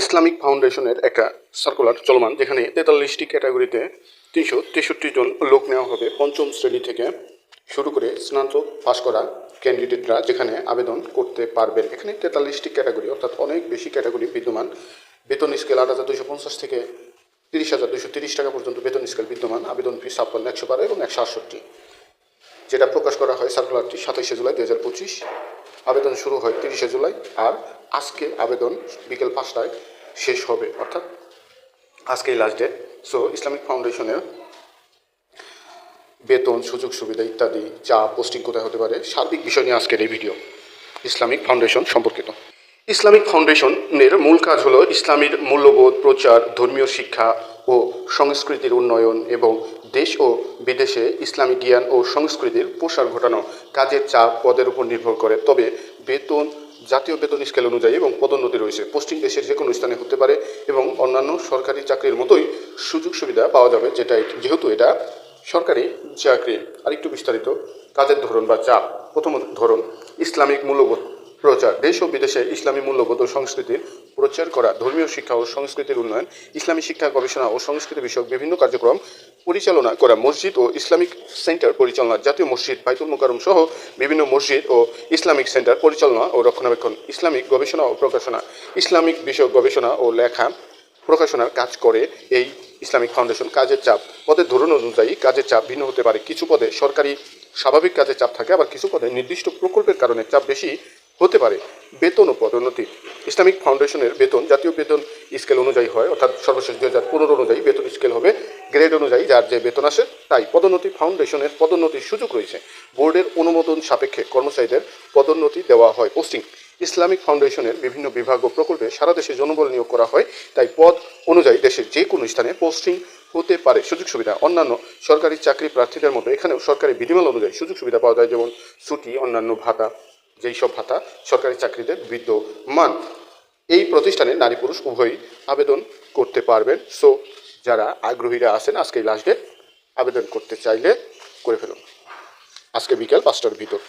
Islamic ফাউন্ডেশনের একটা circular চলমান, যেখানে তেতাল্লিশটি ক্যাটাগরিতে তিনশো তেষট্টি জন লোক নেওয়া হবে পঞ্চম শ্রেণি থেকে শুরু করে স্নাতক পাশ করা ক্যান্ডিডেটরা যেখানে আবেদন করতে পারবেন। এখানে তেতাল্লিশটি ক্যাটাগরি, অর্থাৎ অনেক বেশি ক্যাটাগরি বিদ্যমান। বেতন স্কেল আট হাজার দুশো পঞ্চাশ থেকে তিরিশ হাজার দুশো তিরিশ টাকা পর্যন্ত বেতন স্কেল বিদ্যমান। আবেদন ফি ছাপ্পান্ন, একশো বারো এবং একশো আটষট্টি। যেটা প্রকাশ করা হয় সার্কুলারটি সাতাইশে জুলাই দু হাজার পঁচিশ। আবেদন শুরু হয় তিরিশে জুলাই আর আজকে আবেদন বিকেল পাঁচটায় শেষ হবে, অর্থাৎ আজকেই লাস্ট ডেট সো ইসলামিক ফাউন্ডেশনের বেতন, সুযোগ সুবিধা ইত্যাদি যা পোস্টিং কোথায় হতে পারে, সার্বিক বিষয় নিয়ে আজকের এই ভিডিও ইসলামিক ফাউন্ডেশন সম্পর্কিত। ইসলামিক ফাউন্ডেশনের মূল কাজ হলো ইসলামীর মূল্যবোধ, প্রচার, ধর্মীয় শিক্ষা ও সংস্কৃতির উন্নয়ন এবং দেশ ও বিদেশে ইসলামী জ্ঞান ও সংস্কৃতির প্রসার ঘটানো কাজের চাপ পদের উপর নির্ভর করে। তবে বেতন, জাতীয় বেতন স্কেল অনুযায়ী এবং পদোন্নতি রয়েছে। পোস্টিং দেশের যে কোনো স্থানে হতে পারে এবং অন্যান্য সরকারি চাকরির মতোই সুযোগ সুবিধা পাওয়া যাবে, যেটা যেহেতু এটা সরকারি চাকরি। আরেকটু বিস্তারিত, কাজের ধরন বা চাপ। প্রথম ধরন, ইসলামিক মূল্যবোধ। প্রচার। দেশ ও বিদেশে ইসলামী মূল্যবোধ ও সংস্কৃতির প্রচার করা ধর্মীয় শিক্ষা ও সংস্কৃতির উন্নয়ন, ইসলামী শিক্ষা গবেষণা ও সংস্কৃতি বিষয়ক বিভিন্ন কার্যক্রম পরিচালনা করা মসজিদ ও ইসলামিক সেন্টার পরিচালনা, জাতীয় মসজিদ বাইতুল মোকারম সহ বিভিন্ন মসজিদ ও ইসলামিক সেন্টার পরিচালনা ও রক্ষণাবেক্ষণ, ইসলামিক গবেষণা ও প্রকাশনা, ইসলামিক বিষয়ক গবেষণা ও লেখা প্রকাশনার কাজ করে এই ইসলামিক ফাউন্ডেশন। কাজের চাপ পদের ধরন অনুযায়ী কাজের চাপ ভিন্ন হতে পারে। কিছু পদে সরকারি স্বাভাবিক কাজের চাপ থাকে, আবার কিছু পদে নির্দিষ্ট প্রকল্পের কারণে চাপ বেশি হতে পারে। বেতন ও পদোন্নতি। ইসলামিক ফাউন্ডেশনের বেতন, জাতীয় বেতন স্কেল অনুযায়ী হয়, অর্থাৎ সর্বশেষ দুই হাজার পনেরো অনুযায়ী বেতন স্কেল হবে। গ্রেড অনুযায়ী যার যে বেতন আসে, তাই পদোন্নতি ফাউন্ডেশনের পদোন্নতির সুযোগ রয়েছে। বোর্ডের অনুমোদন সাপেক্ষে কর্মচারীদের পদোন্নতি দেওয়া হয় পোস্টিং। ইসলামিক ফাউন্ডেশনের বিভিন্ন বিভাগ ও প্রকল্পে সারা দেশে জনবল নিয়োগ করা হয়, তাই পদ অনুযায়ী দেশের যে কোনো স্থানে পোস্টিং হতে পারে সুযোগ সুবিধা। অন্যান্য সরকারি চাকরি প্রার্থীদের মতো এখানেও সরকারি বিধিমাল অনুযায়ী সুযোগ সুবিধা পাওয়া যায়, যেমন ছুটি, অন্যান্য ভাতা। যেই সব ভাতা সরকারি চাকরিতে বিদ্যমান। এই প্রতিষ্ঠানে নারী পুরুষ উভয়ই আবেদন করতে পারবেন। সো যারা আগ্রহীরা আছেন, আজকে লাস্ট ডেট আবেদন করতে চাইলে করে ফেলুন। আজকে বিকেল পাঁচটার ভিতর।